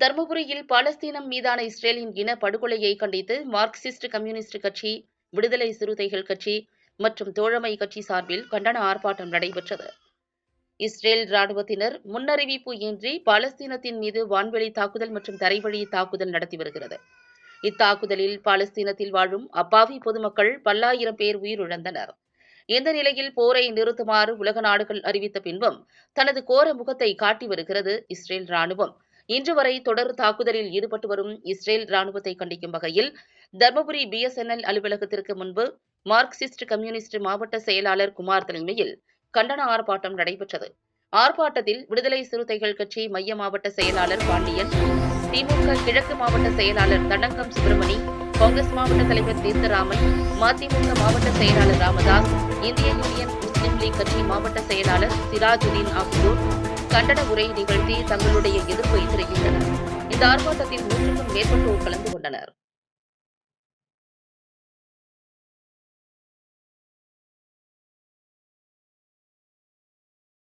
தருமபுரியில் பாலஸ்தீனம் மீதான இஸ்ரேலின் இன படுகொலையை கண்டித்து மார்க்சிஸ்ட் கம்யூனிஸ்ட் கட்சி விடுதலை சிறுத்தைகள் கட்சி மற்றும் தோழமை கட்சி சார்பில் கண்டன ஆர்ப்பாட்டம் நடைபெற்றது. இஸ்ரேல் ராணுவத்தினர் முன்னறிவிப்பு இன்றி பாலஸ்தீனத்தின் மீது வான்வெளி தாக்குதல் மற்றும் தரைவழி தாக்குதல் நடத்தி வருகிறது. இத்தாக்குதலில் பாலஸ்தீனத்தில் வாழும் அப்பாவி பொதுமக்கள் பல்லாயிரம் பேர் உயிரிழந்தனர். இந்த நிலையில் போரை நிறுத்துமாறு உலக நாடுகள் அறிவித்த பின்பும் தனது கோர முகத்தை காட்டி வருகிறது இஸ்ரேல் ராணுவம் இன்று வரை தொடர் தாக்குதலில் ஈடுபட்டு வரும் இஸ்ரேல் ராணுவத்தை கண்டிக்கும் வகையில் தர்மபுரி பிஎஸ்என்எல் அலுவலகத்திற்கு முன்பு மார்க்சிஸ்ட் கம்யூனிஸ்ட் மாவட்ட செயலாளர் குமார் தலைமையில் கண்டன ஆர்ப்பாட்டம் நடைபெற்றது. ஆர்ப்பாட்டத்தில் விடுதலை சிறுத்தைகள் கட்சி மைய மாவட்ட செயலாளர் பாண்டியன் திமுக கிழக்கு மாவட்ட செயலாளர் தடங்கம் சுப்பிரமணி காங்கிரஸ் மாவட்ட தலைவர் தீர்த்தராமன் மதிமுக மாவட்ட செயலாளர் ராமதாஸ் இந்திய யூனியன் முஸ்லீம் லீக் கட்சி மாவட்ட செயலாளர் சிராஜுதீன் ஆகியோர் கண்டன உரை நிகழ்த்தி தங்களுடைய எதிர்ப்பை தெரிவித்தனர். இந்த ஆர்ப்பாட்டத்தில் நூற்றுக்கும் மேற்பட்டோர் கலந்து கொண்டனர்.